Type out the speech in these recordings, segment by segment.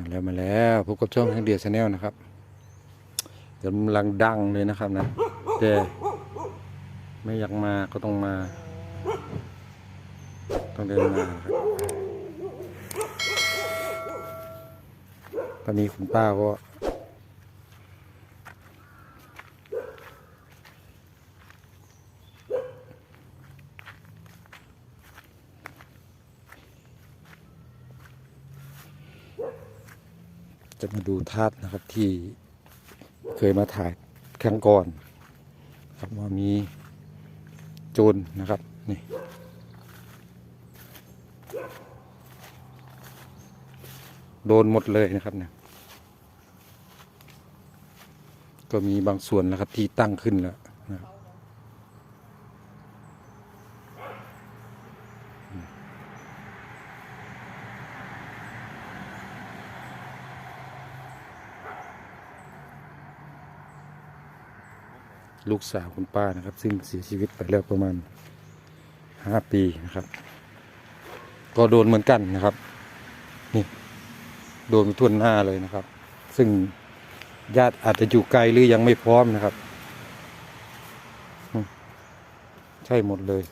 มาแล้วมาแล้วพบกับช่องทางเดียชาแนลนะครับกำลังดังเลยนะครับนะแต่ไม่อยากมาก็ต้องมา ต้องเดินมาครับตอนนี้คุณป้าก็ จะมาดูทาสนะครับที่เคยมาถ่ายครั้งก่อนครับว่ามีโจรนะครับนี่โดนหมดเลยนะครับเนี่ยก็มีบางส่วนนะครับที่ตั้งขึ้นแล้วนะครับ ลูกสาวคุณป้านะครับ ซึ่งเสียชีวิตไปแล้วประมาณห้าปีนะครับ ก็โดนเหมือนกันนะครับ นี่ โดนไปทั่วหน้าเลยนะครับ ซึ่งญาติอาจจะอยู่ไกลหรือยังไม่พร้อมนะครับ ใช่หมดเลย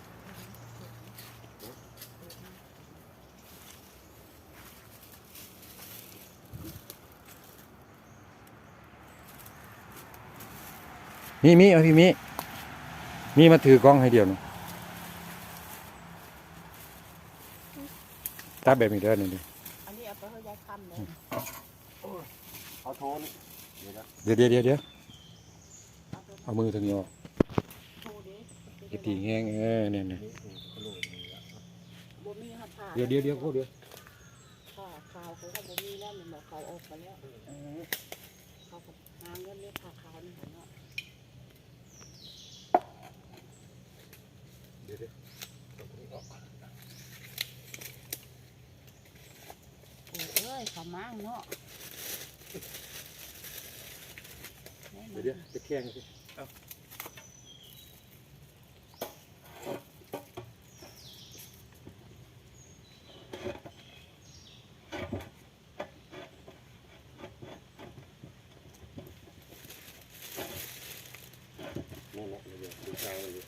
มีมีเอาพี่มีมีมาถือกล้องให้เดียวหนึงตาแบบนี้เด้อนี่ดิอันนี้เอาไปให้ยายคำเลยเอาโทนเดี๋ยวนะเดี๋ยวเดี๋ยวเดี๋ยวเดี๋ยวเอาไปเอามือทางนี้ออกโชว์ดิกระตีแห้งเออเนี่ยเนี่ยบ่มีหัดผ่าเดี๋ยวเดี๋ยวเดี๋ยวเขาเดี๋ยวผ่าขาวเขาก็บ่มีแล้วมันบอกเขาออกไปแล้วเขาก็หาเงินเรียกผ่าขาวนี่เนาะ เดี๋ยวเดี๋ยวโอ้เอ้ยเขามั่งเนาะเดี๋ยวเดี๋ยวจะแข่งสิเอา นั่นแหละเดี๋ยวดูเช้าเลย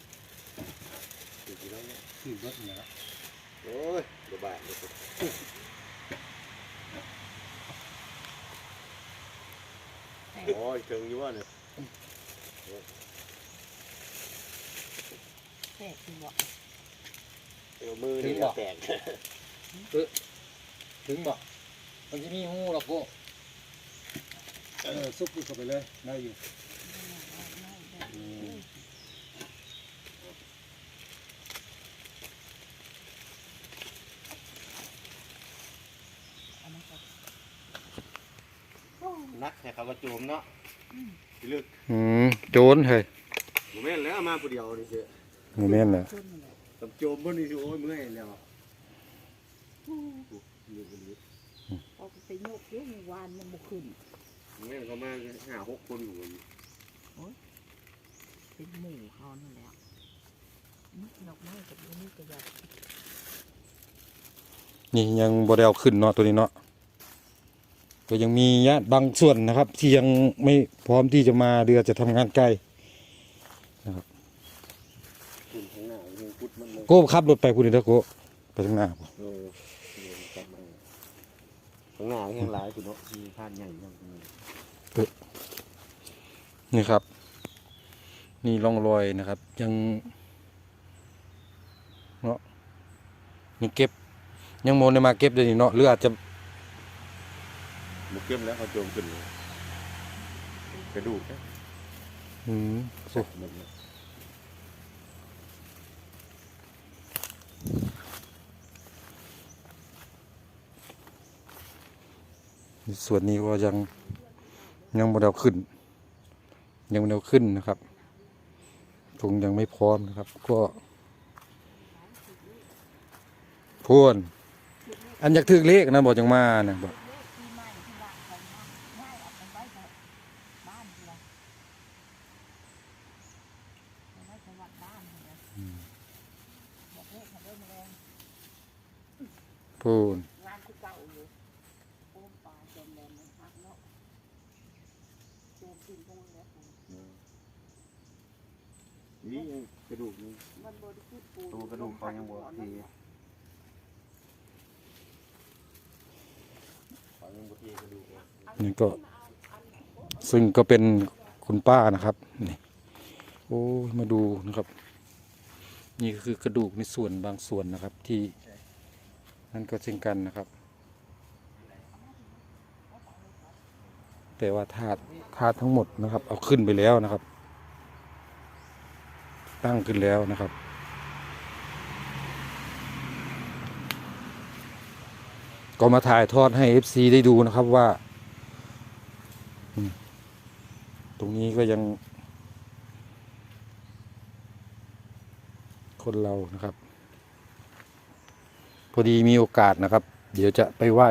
ดูกี่แล้ว เนี่ยขึ้นรถเนี่ยละโอ้ยเดี๋ยวบาทเลยสิโอ้ยเชิงอยู่ว่าเนี่ยแท้ที่บอกเอวมือนี่แตกถึงบอกมันจะมีหูหรอกพวกเออซุกเข้าไปเลยได้อยู่ นักแต่เขาก็โจมเนาะลึกอืมโจรเฮ้ยผมแม่นแล้วมาผู้เดียวนี่เสียโมเมนต์น่ะขึ้นนั่นแหละกับโจมบนนี่สิโอ้ยเมื่อยแล้วลึกลึกเขาก็ไปโยกอยู่เมื่อวานมันบ่ขึ้นแม่นเขามาห้าหกคนอยู่เป็นหมู่เขานั่นแหละนี่ดอกไม้กับอันนี้ก็อยากนี่ยังบ่ได้เอาขึ้นเนาะตัวนี้เนาะ ก็ยังมีญาติบางส่วนนะครับ ที่ยังไม่พร้อมที่จะมาเรือจะทำงานไกลขึ้นข้างหน้าเงกุดมันเลยโก้ขับรถไปพูดนี่เด้อโก้ไปทางหน้าพุ่นเออเดินกลับมาข้างหน้าแห้งหลายคุณเนาะมีพานใหญ่ยังมีนี่ครับ นี่ร่องรอยนะครับ ยังเนาะนี่เก็บ ยังโมได้มาเก็บเลยนี่เนาะหรืออาจจะ มุกเก็บแล้วเขาโจมขึ้นเลยกระดูกนะอืมโอ้หมดเลยส่วนนี้ก็ยังยังโมเดลขึ้น ยังโมเดลขึ้นนะครับคงยังไม่พร้อมนะครับ ก็พูนอันอยากถึกเลขนะบอกจังมานะบอก เลขที่ใหม่ที่ว่าเขามาง่ายเอาไปไว้กับบ้านที่เราเอาไว้กับวัดบ้านนี่แหละบอกเลขเขาได้มาแล้ว พูน งานที่เก่าอยู่โอ้มปลาจน กินตรงนั้นนี่กระดูกนี่มันบริสุทธิ์ปูตัวกระดูกเขายังบ่ทีเขายังบ่ทีนี่ก็ซึ่งก็เป็นคุณป้านะครับนี่โอ้มาดูนะครับ นี่คือกระดูกในส่วนบางส่วนนะครับที่นั่นก็เช่นกันนะครับ แต่ว่าธาตุธาตุทั้งหมดนะครับ เอาขึ้นไปแล้วนะครับ ตั้งขึ้นแล้วนะครับ ก็มาถ่ายทอดให้ FC ได้ดูนะครับว่า ตรงนี้ก็ยัง คนเรานะครับ พอดีมีโอกาสนะครับ เดี๋ยวจะไปไหว้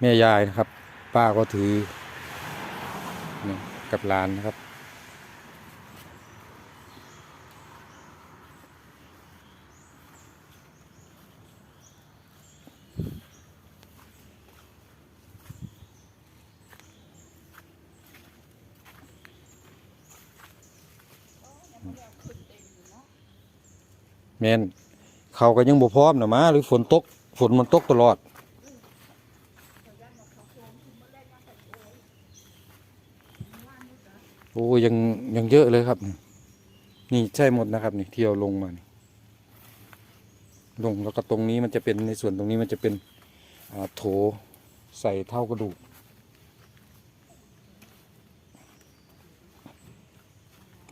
แม่ยายนะครับ ป้าก็ถือกับหลานนะครับ แมนเขาก็ยังบ่พร้อมนะมาหรือฝนตกฝนมันตกตลอด โอ้ ยังยังเยอะเลยครับ นี่ใช่หมดนะครับนี่เที่ยวลงมานี่ลงแล้วก็ตรงนี้มันจะเป็นในส่วนตรงนี้มันจะเป็นโถใส่เท่ากระดูก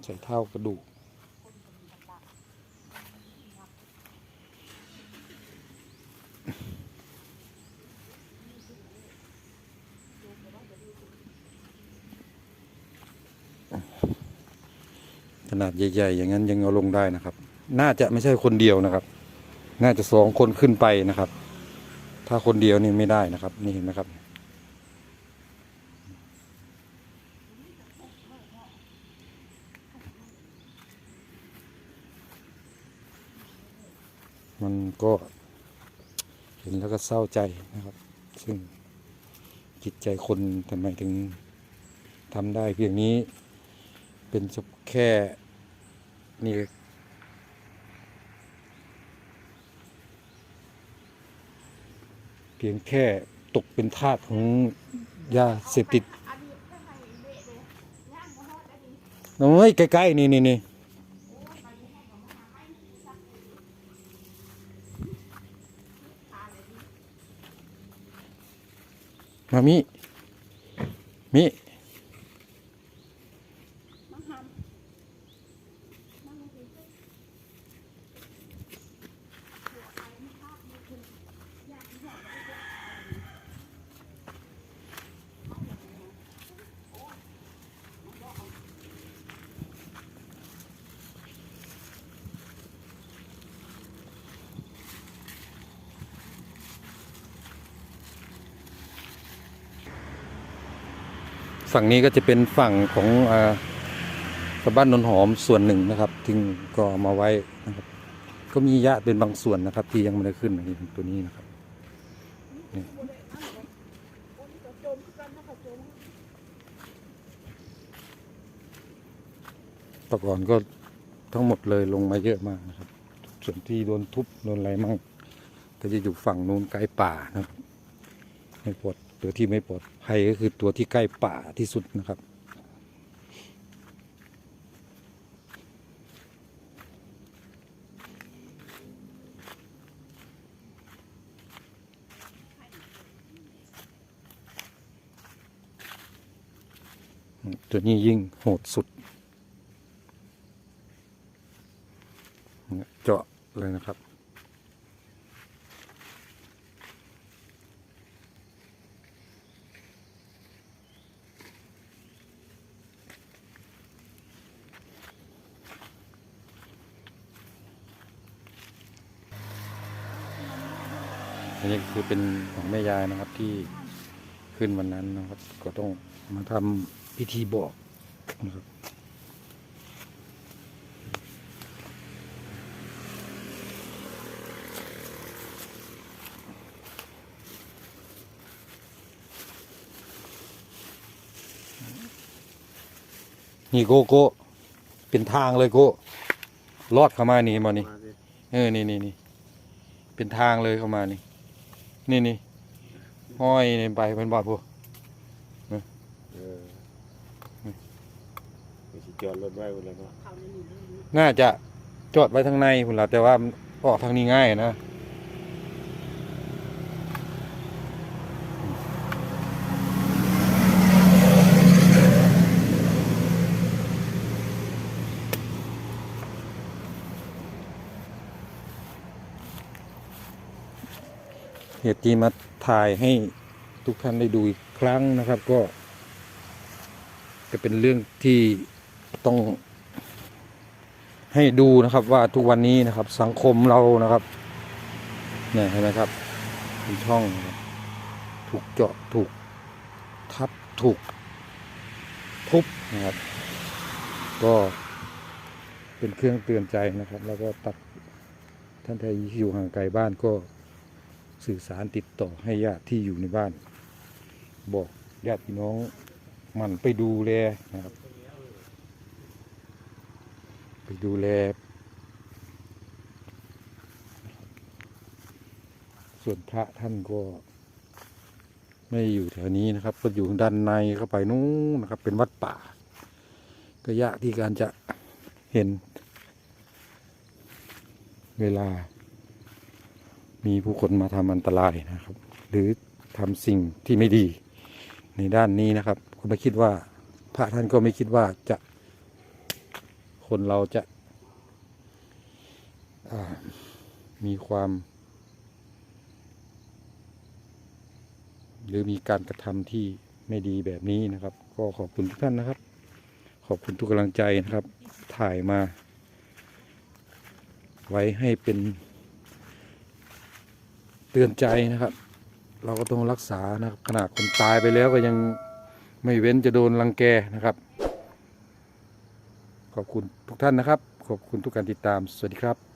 ใส่เท่ากระดูก นาดใหญ่ๆ อย่างนั้นยังเอาลงได้นะครับ น่าจะไม่ใช่คนเดียวนะครับ น่าจะสองคนขึ้นไปนะครับ ถ้าคนเดียวนี่ไม่ได้นะครับ นี่เห็นไหมครับ มันก็เห็นแล้วก็เศร้าใจนะครับ ซึ่งจิตใจคนทำไมถึงทำได้เพียงนี้เป็นเฉพแค่ นี่เพียงแค่ตกเป็นทาสของยาเสพติดโอ้ยใกล้ๆนี่นี่นี่มามิมิ ฝั่งนี้ก็จะเป็นฝั่งของอ่าชาวบ้านนนหอมส่วนหนึ่งนะครับที่ก็มาไว้นะครับ ก็มีหญ้าเป็นบางส่วนนะครับ ที่ยังไม่ได้ขึ้นอย่างตัวนี้นะครับตะก่อนก็ทั้งหมดเลยลงมาเยอะมากนะครับ ส่วนที่โดนทุบโดนอะไรมั่งก็จะอยู่ฝั่งนู้นใกล้ป่านะครับไม่ปลด ตัวที่ไม่ปลอดภัยก็คือตัวที่ใกล้ป่าที่สุดนะครับ ตัวนี้ยิ่งโหดสุด เจาะเลยนะครับ อันนี้คือเป็นของแม่ยายนะครับที่ขึ้นวันนั้นนะครับ ก็ต้องมาทำพิธีบอกนะครับนี่โกโก้เป็นทางเลยโก้ลอดเข้ามานี่มานี่เออนี่นี่นี่เป็นทางเลยเข้ามานี่ นี่นี่ห้อยนี่ไปเป็นบอดพวกเออไม่ใช่จอดรถไว้บนแล้วเนาะเขานี่นี่นี่น่าจะจอดไว้ทางในคุณล่ะแต่ว่ามันออกทางนี้ง่ายนะ เหตุที่มาถ่ายให้ทุกท่านได้ดูอีกครั้งนะครับ ก็ จะเป็นเรื่องที่ต้องให้ดูนะครับว่าทุกวันนี้นะครับ สังคมเรานะครับเนี่ยเห็นไหมครับมีช่องถูกเจาะถูกทับถูกทุบนะครับ ก็เป็นเครื่องเตือนใจนะครับ แล้วก็ตัดท่านใดที่อยู่ห่างไกลบ้านก็ สื่อสารติดต่อให้ญาติที่อยู่ในบ้าน บอกญาติพี่น้องมันไปดูแลนะครับ ไปดูแล ส่วนพระท่านก็ไม่อยู่แถวนี้นะครับ ก็อยู่ด้านในเข้าไปนู้นนะครับ เป็นวัดป่า ก็ยากที่การจะเห็นเวลา มีผู้คนมาทำอันตรายนะครับ หรือทำสิ่งที่ไม่ดี ในด้านนี้นะครับก็ไม่คิดว่า พระท่านก็ไม่คิดว่าจะคนเราจะามีความ หรือมีการกระทำที่ไม่ดีแบบนี้นะครับ ก็ขอบคุณทุกท่านนะครับ ขอบคุณทุกกำลังใจนะครับ ถ่ายมา ไว้ให้เป็น ตือนใจนะครับ เราก็ต้องรักษานะครับขนาดคนตายไปแล้วก็ยังไม่เว้นจะโดนรังแกนะครับ ขอบคุณทุกท่านนะครับ ขอบคุณทุกการติดตามสวัสดีครับ